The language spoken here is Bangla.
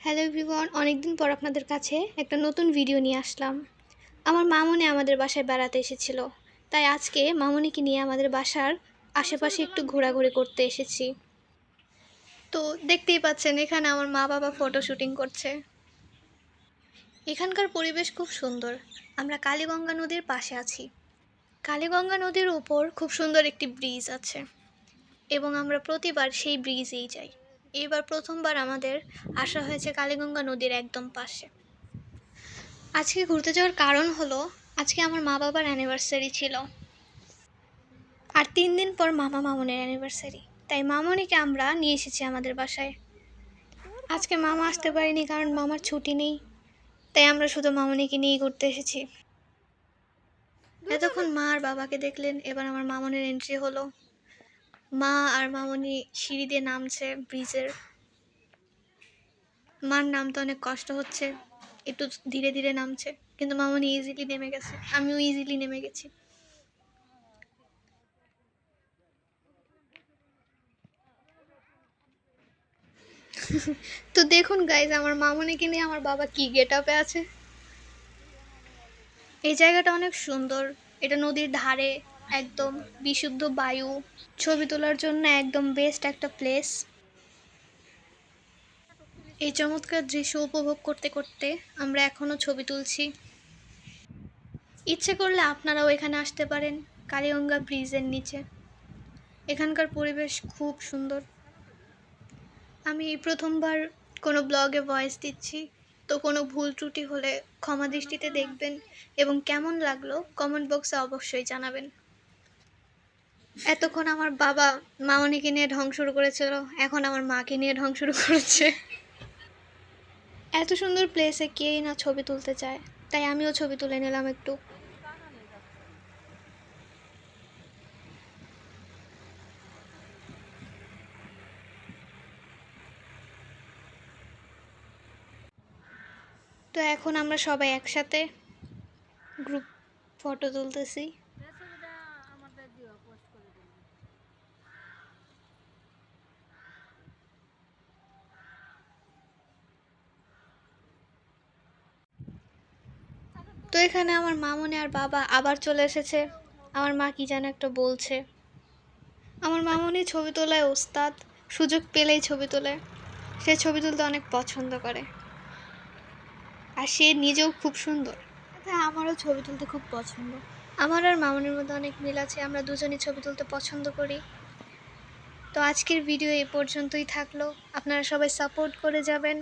হ্যালো এভরিওয়ান অনেকদিন পর আপনাদের কাছে একটা নতুন ভিডিও নিয়ে আসলাম। আমার মামনি আমাদের বাসায় বেড়াতে এসেছিল। তাই আজকে মামনিকে নিয়ে আমাদের বাসার আশেপাশে একটু ঘোরাঘুরি করতে এসেছি। তো দেখতেই পাচ্ছেন, এখানে আমার মা বাবা ফটো শুটিং করছে। এখানকার পরিবেশ খুব সুন্দর। আমরা কালীগঙ্গা নদীর পাশে আছি। কালীগঙ্গা নদীর উপর খুব সুন্দর একটি ব্রিজ আছে। এবং আমরা প্রতিবার সেই ব্রিজেই যাই। এবার প্রথমবার আমাদের আসা হয়েছে কালীগঙ্গা নদীর একদম পাশে। আজকে ঘুরতে যাওয়ার কারণ হলো, আজকে আমার মা বাবার অ্যানিভার্সারি ছিল। আর তিন দিন পর মামা মামনের অ্যানিভার্সারি তাই মামনিকে আমরা নিয়ে এসেছি আমাদের বাসায়। আজকে মামা আসতে পারিনি কারণ মামার ছুটি নেই। তাই আমরা শুধু মামনিকে নিয়ে ঘুরতে এসেছি। এতক্ষণ মা আর বাবাকে দেখলেন, এবার আমার মামনের এন্ট্রি হলো। মা আর মামনি সিঁড়ি দিয়ে নামছে ব্রিজের। মার নামতে অনেক কষ্ট হচ্ছে, একটু ধীরে ধীরে নামছে, কিন্তু মামনি ইজিলি নেমে গেছে। আমিও ইজিলি নেমে গেছি। তো দেখুন গাইজ আমার মামনিকে নিয়ে আমার বাবা কি গেট আপে আছে। এই জায়গাটা অনেক সুন্দর, এটা নদীর ধারে একদম বিশুদ্ধ বায়ু। ছবি তোলার জন্য একদম বেস্ট একটা প্লেস এই চমৎকার দৃশ্য উপভোগ করতে করতে আমরা এখনও ছবি তুলছি। ইচ্ছে করলে আপনারাও এখানে আসতে পারেন, কালীগঙ্গা ব্রিজের নিচে। এখানকার পরিবেশ খুব সুন্দর। আমি এই প্রথমবার কোনো ব্লগে ভয়েস দিচ্ছি, তো কোনো ভুল ত্রুটি হলে ক্ষমা দৃষ্টিতে দেখবেন এবং কেমন লাগল কমেন্ট বক্সে অবশ্যই জানাবেন। এতক্ষণ আমার বাবা মামনিকে নিয়ে ঢং শুরু করেছিল, এখন আমার মাকে নিয়ে ঢং শুরু করেছে। এত সুন্দর প্লেসে কেই না ছবি তুলতে চায়, তাই আমিও ছবি তুলে নিলাম একটু। তো এখন আমরা সবাই একসাথে গ্রুপ ফটো তুলতেছি। তো এখানে আমার মামনি আর বাবা আবার চলে এসেছে। আমার মা কি যেন একটা বলছে। আমার মামনি ছবি তোলায় ওস্তাদ সুযোগ পেলেই ছবি তোলে। সে ছবি তুলতে অনেক পছন্দ করে। আর সে নিজেও খুব সুন্দর। হ্যাঁ আমারও ছবি তুলতে খুব পছন্দ। আমার আর মামনির মধ্যে অনেক মিল আছে আমরা দুজনই ছবি তুলতে পছন্দ করি। তো আজকের ভিডিও এই পর্যন্তই থাকল। আপনারা সবাই সাপোর্ট করে যাবেন।